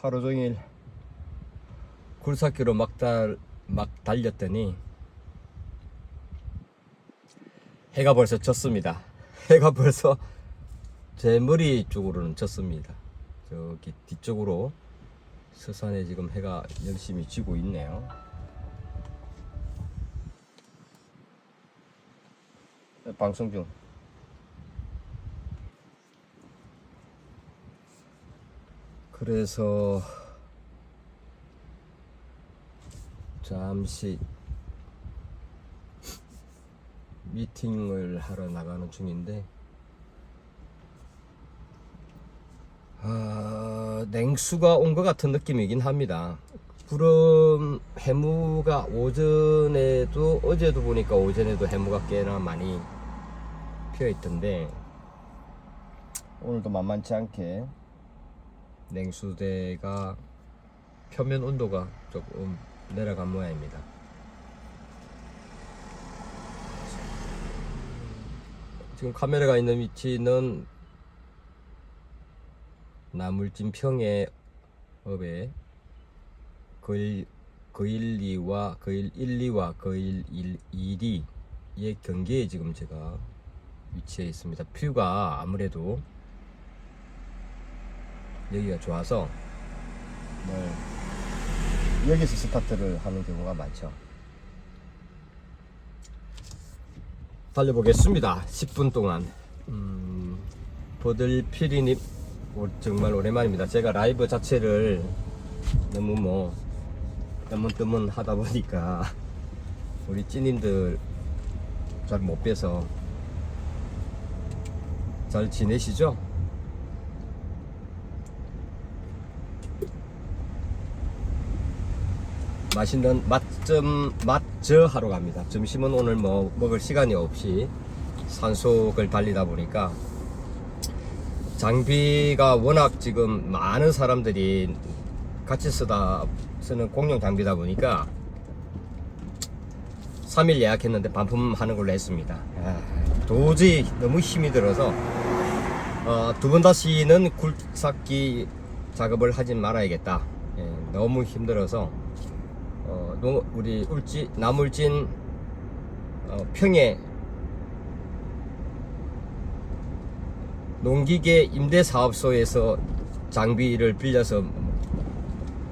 하루 종일 굴삭기로 막, 달, 막 달렸더니 해가 벌써 졌습니다. 해가 벌써 제 머리 쪽으로는 졌습니다. 저기 뒤쪽으로 서산에 지금 해가 열심히 지고 있네요. 방송 중. 그래서 잠시 미팅을 하러 나가는 중인데 아, 냉수가 온 것 같은 느낌이긴 합니다. 구름 해무가 오전에도 어제도 보니까 오전에도 해무가 꽤나 많이 피어 있던데 오늘도 만만치 않게 냉수대가 표면 온도가 조금 내려간 모양입니다. 지금 카메라가 있는 위치는 나물진 평의 업에 거일 거일 2와 거일 1, 2와 거일 1, 2의 경계에 지금 제가 위치해 있습니다. 뷰가 아무래도 여기가 좋아서 네, 여기서 스타트를 하는 경우가 많죠. 달려보겠습니다. 10분 동안. 음, 보들피리님 오- 정말 오랜만입니다. 제가 라이브 자체를 너무 뭐 뜨문뜨문 하다 보니까 우리 찌님들 잘 못 뵈서 잘 지내시죠? 맛있는 맛점 맛저 하러 갑니다. 점심은 오늘 뭐 먹을 시간이 없이 산속을 달리다 보니까 장비가 워낙 지금 많은 사람들이 같이 쓰다 쓰는 공용 장비다 보니까 3일 예약했는데 반품하는 걸로 했습니다. 아, 도저히 너무 힘이 들어서 어, 두번 다시는 굴삭기 작업을 하진 말아야겠다. 예, 너무 힘들어서 어, 농- 우리 울지 나물진 어, 평에 농기계 임대사업소에서 장비를 빌려서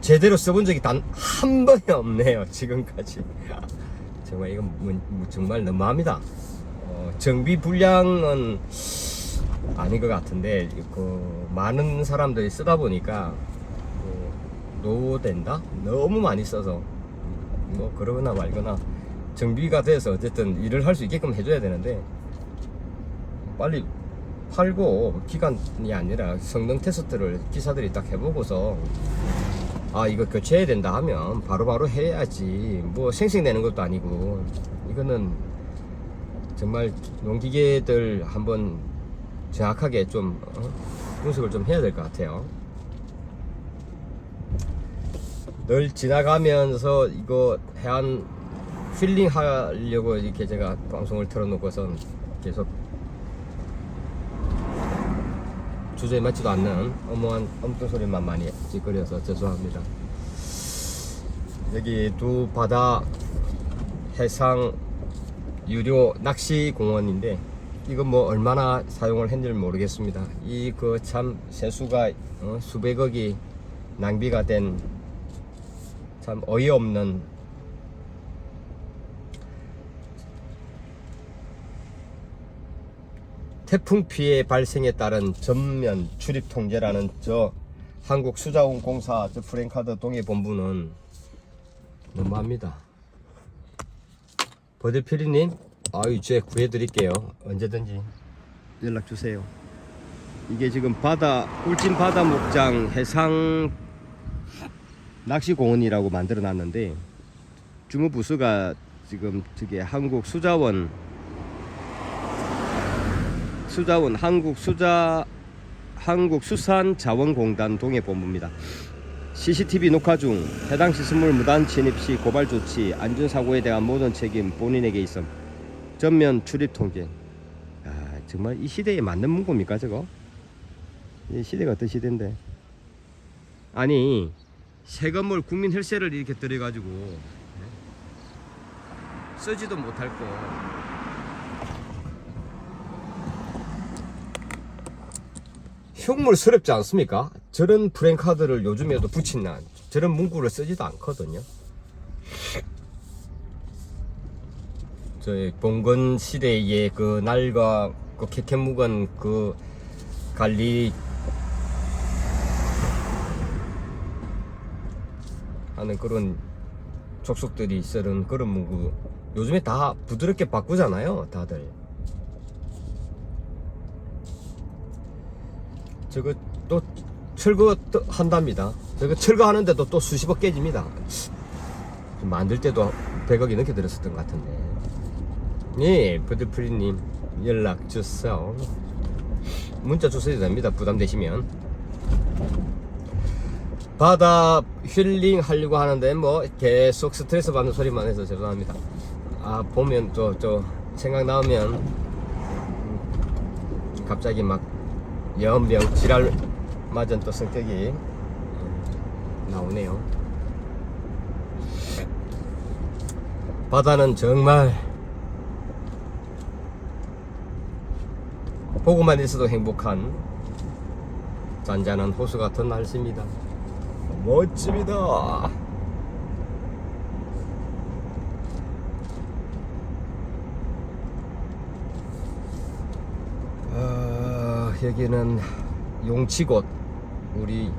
제대로 써본 적이 단 한 번이 없네요 지금까지. 정말 이건 뭐- 뭐 정말 너무합니다. 어, 정비 불량은 아닌 것 같은데 그 많은 사람들이 쓰다 보니까 뭐 노된다? 너무 많이 써서 뭐 그러거나 말거나 정비가 돼서 어쨌든 일을 할 수 있게끔 해줘야 되는데 빨리 팔고 기간이 아니라 성능 테스트를 기사들이 딱 해보고서 아 이거 교체해야 된다 하면 바로바로 해야지. 뭐 생색내는 것도 아니고. 이거는 정말 농기계들 한번 정확하게 좀 어, 분석을 좀 해야 될 것 같아요 늘 지나가면서 이거 해안 힐링 하려고 이렇게 제가 방송을 틀어놓고선 계속 주제에 맞지도 않는 어머한 엉뚱 소리만 많이 찌끄려서 죄송합니다. 여기 두 바다 해상 유료 낚시 공원인데 이건 뭐 얼마나 사용을 했는지 모르겠습니다. 이 그 참 세수가 어, 수백억이 낭비가 된 참 어이없는 태풍 피해 발생에 따른 전면 출입 통제라는 저 한국 수자원 공사 저 프랭카드 동해 본부는 너무합니다. 버들피리님, 아유 제 구해드릴게요. 언제든지 연락 주세요. 이게 지금 바다 울진 바다 목장 해상 낚시 공원이라고 만들어 놨는데 주무 부수가 지금 저게 한국 수자원 수자원 한국 수자 한국 수산 자원공단 동해 본부입니다. CCTV 녹화 중 해당 시설물 무단 침입 시 고발 조치, 안전 사고에 대한 모든 책임 본인에게 있음. 전면 출입 통제. 아, 정말 이 시대에 맞는 문구입니까 저거? 이 시대가 어떤 시대인데? 아니 새 건물 국민 혈세를 이렇게 들여가지고 예? 쓰지도 못할 거 흉물스럽지 않습니까? 저런 프랭카드를 요즘에도 붙인나 저런 문구를 쓰지도 않거든요. 저희 봉건 시대의 그 날과 그 캐캐묵은 그 관리 하는 그런 족속들이 쓰는 그런 문구. 요즘에 다 부드럽게 바꾸잖아요 다들. 저거 또 철거 또 한답니다. 저거 철거하는데도 또 수십억 깨집니다. 만들 때도 100억이 넘게 들었었던 것 같은데. 예 버드프리님 연락 주세요. 문자 주셔도 됩니다 부담되시면 바다 힐링 하려고 하는데 뭐 계속 스트레스 받는 소리만 해서 죄송합니다 아 보면 또또 생각 나오면 음, 갑자기 막 연병 지랄 맞은 또 성격이 음, 나오네요 바다는 정말 보고만 있어도 행복한 잔잔한 호수 같은 날씨입니다. 멋집니다. 아, 여기는 용치곶 우리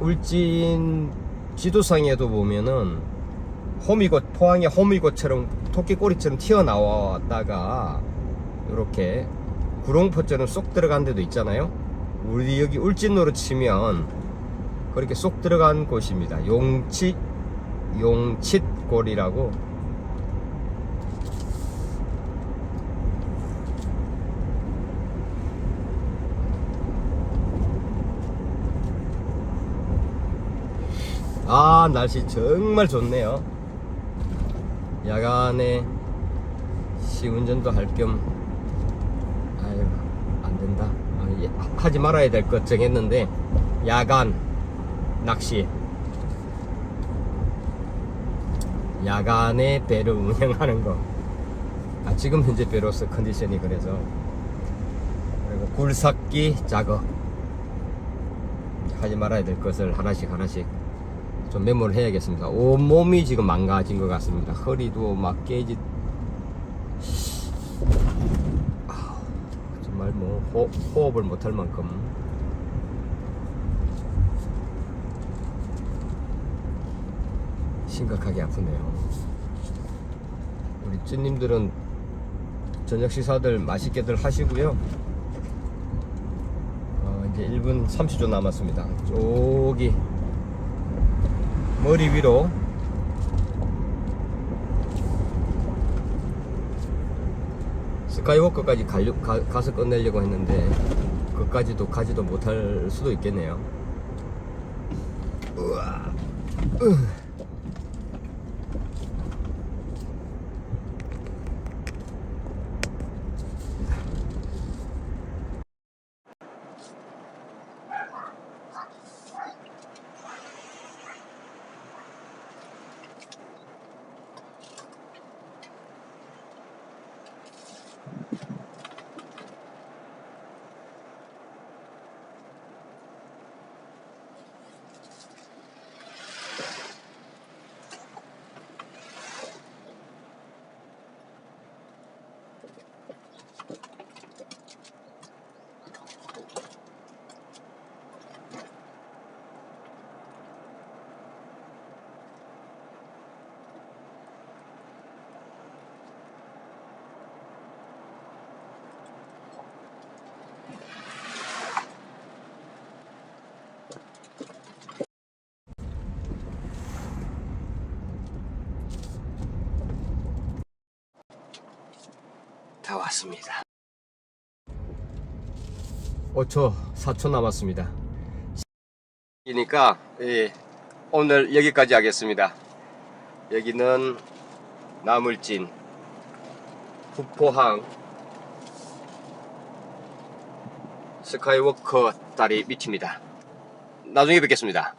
울진 지도상에도 보면은 호미곶 포항의 호미곶처럼 토끼꼬리처럼 튀어나왔다가 이렇게 구롱포처럼 쏙 들어간 데도 있잖아요. 우리 여기 울진으로 치면 그렇게 쏙 들어간 곳입니다. 용치 용칫골이라고 아 날씨 정말 좋네요. 야간에 시운전도 할 겸 아유 안 된다. 아, 예, 하지 말아야 될 것 정했는데 야간 낚시 야간에 배를 운영하는 거. 아, 지금 현재 배로서 컨디션이 그래서 그리고 굴삭기 작업 하지 말아야 될 것을 하나씩 하나씩 좀 메모를 해야겠습니다. 온몸이 지금 망가진 것 같습니다. 허리도 막 깨지. 정말 뭐 호, 호흡을 못할 만큼 심각하게 아프네요. 우리 찐님들은 저녁 식사들 맛있게들 하시고요. 어, 이제 1분 30초 남았습니다. 저기 머리 위로 스카이워크까지 가려, 가, 가서 끝내려고 했는데 그까지도 가지도 못할 수도 있겠네요. 우와. 으. 다 왔습니다. 5초, 4초 남았습니다. 이니까 예, 오늘 여기까지 하겠습니다. 여기는 나물진 후포항 스카이워커 다리 밑입니다. 나중에 뵙겠습니다.